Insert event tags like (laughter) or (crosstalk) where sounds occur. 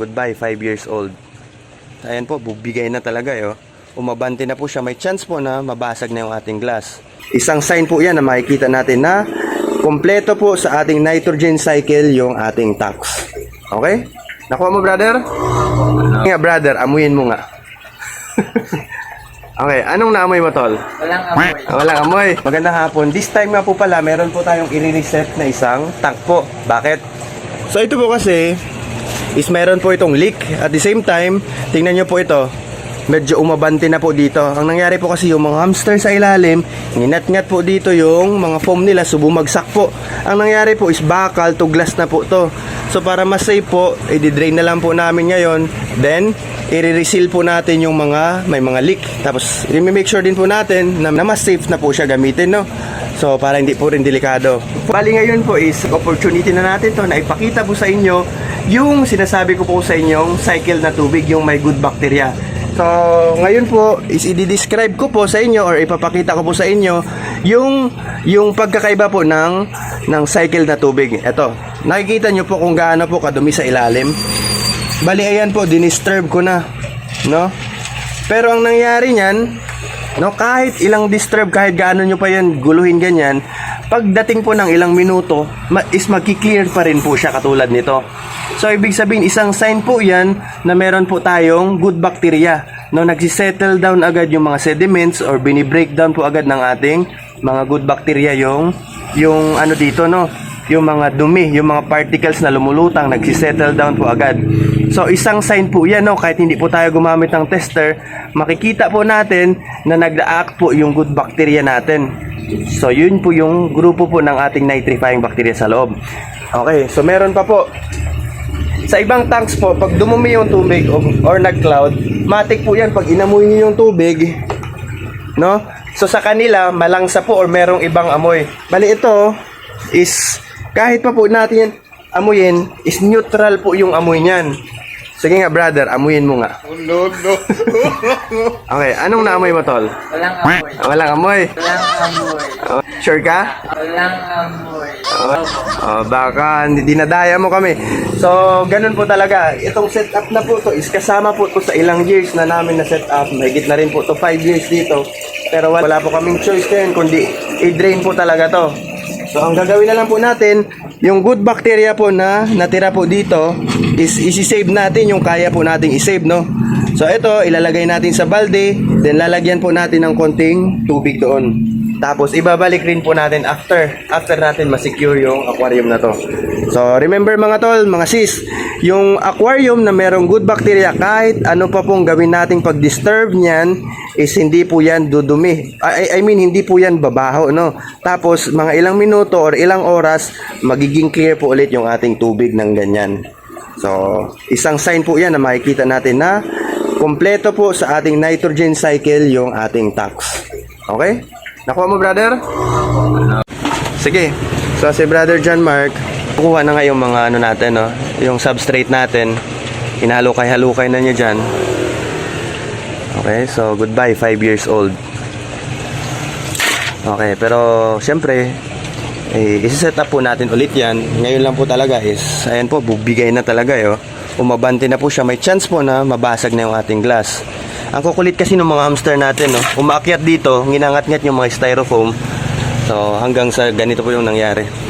Goodbye, 5 years old. Ayan po, bubigay na talaga eh. oh. Umabante na po siya. May chance po na mabasag na yung ating glass. Isang sign po yan na makikita natin na kompleto po sa ating nitrogen cycle yung ating tax. Okay? Nakuha mo, brother? Nga, brother, amuyin mo nga. (laughs) okay, anong naamoy mo, tol? Walang amoy. Walang amoy. Magandang hapon. This time nga po pala, meron po tayong i-reset na isang tank po. Bakit? So ito po kasi is meron po itong leak. At the same time, tingnan nyo po ito. Medyo umabante na po dito. Ang nangyari po kasi yung mga hamster sa ilalim, nginat-ngat po dito yung mga foam nila, so bumagsak po. Ang nangyari po is bakal to glass na po to. So para mas safe po, i-drain na lang po namin ngayon. Then, i-reseal po natin yung mga may mga leak. Tapos, i-make sure din po natin na, na mas safe na po siya gamitin, no? So, para hindi po rin delikado. Bali ngayon po is opportunity na natin to na ipakita po sa inyo yung sinasabi ko po sa inyong cycle na tubig, yung may good bacteria. So, ngayon po is i-describe ko po sa inyo or ipapakita ko po sa inyo yung yung pagkakaiba po ng ng cycle na tubig. Ito, nakikita nyo po kung gaano po kadumi sa ilalim. Bali ayan po, dinisturb ko na, no? Pero ang nangyari niyan, no, kahit ilang disturb, kahit gaano nyo pa yan guluhin ganyan, pagdating po ng ilang minuto, is magki-clear pa rin po siya katulad nito. So, ibig sabihin, isang sign po yan na meron po tayong good bacteria. No, nagsisettle down agad yung mga sediments or bini-breakdown po agad ng ating mga good bacteria yung yung ano dito no yung mga dumi, yung mga particles na lumulutang, nagsisettle down po agad. So, isang sign po yan, no? kahit hindi po tayo gumamit ng tester, makikita po natin na nag-act po yung good bacteria natin. So, yun po yung grupo po ng ating nitrifying bacteria sa loob. Okay, so meron pa po. Sa ibang tanks po, pag dumumi yung tubig o, or nag-cloud, matik po yan pag inamoy niyo yung tubig, no? So sa kanila, malangsa po or merong ibang amoy. Bali ito is kahit pa po natin amuyin, is neutral po yung amoy niyan. Sige nga brother, amuyin mo nga. Oh, no, no. (laughs) Okay, anong naamoy mo tol? Walang amoy. Walang amoy. Walang amoy. Oh, sure ka? Walang amoy. Oh, oh, baka hindi dinadaya mo kami. So, ganun po talaga. Itong setup na po to is kasama po to sa ilang years na namin na setup. Mahigit na rin po to 5 years dito. Pero wala po kaming choice din kundi i-drain po talaga to. So, ang gagawin na lang po natin, yung good bacteria po na natira po dito is isi-save natin yung kaya po nating i-save, no? So, ito, ilalagay natin sa balde, then lalagyan po natin ng konting tubig doon. Tapos ibabalik rin po natin after after natin ma-secure yung aquarium na to. So remember mga tol, mga sis, yung aquarium na merong good bacteria kahit ano pa pong gawin nating pag-disturb niyan is hindi po yan dudumi. I, I mean hindi po yan babaho no. Tapos mga ilang minuto or ilang oras magiging clear po ulit yung ating tubig ng ganyan. So isang sign po yan na makikita natin na kompleto po sa ating nitrogen cycle yung ating tax. Okay? Nakuha mo, brother? Sige. So, si brother John Mark, kukuha na nga yung mga ano natin, no? Yung substrate natin. Inhalukay-halukay na niya dyan. Okay, so goodbye, 5 years old. Okay, pero syempre, eh, isi-set up po natin ulit yan. Ngayon lang po talaga is, ayan po, bubigay na talaga eh. Oh. Umabante na po siya. May chance po na mabasag na yung ating glass. Ang kukulit kasi ng mga hamster natin, no? umaakyat dito, ginangat-ngat yung mga styrofoam. So, hanggang sa ganito po yung nangyari.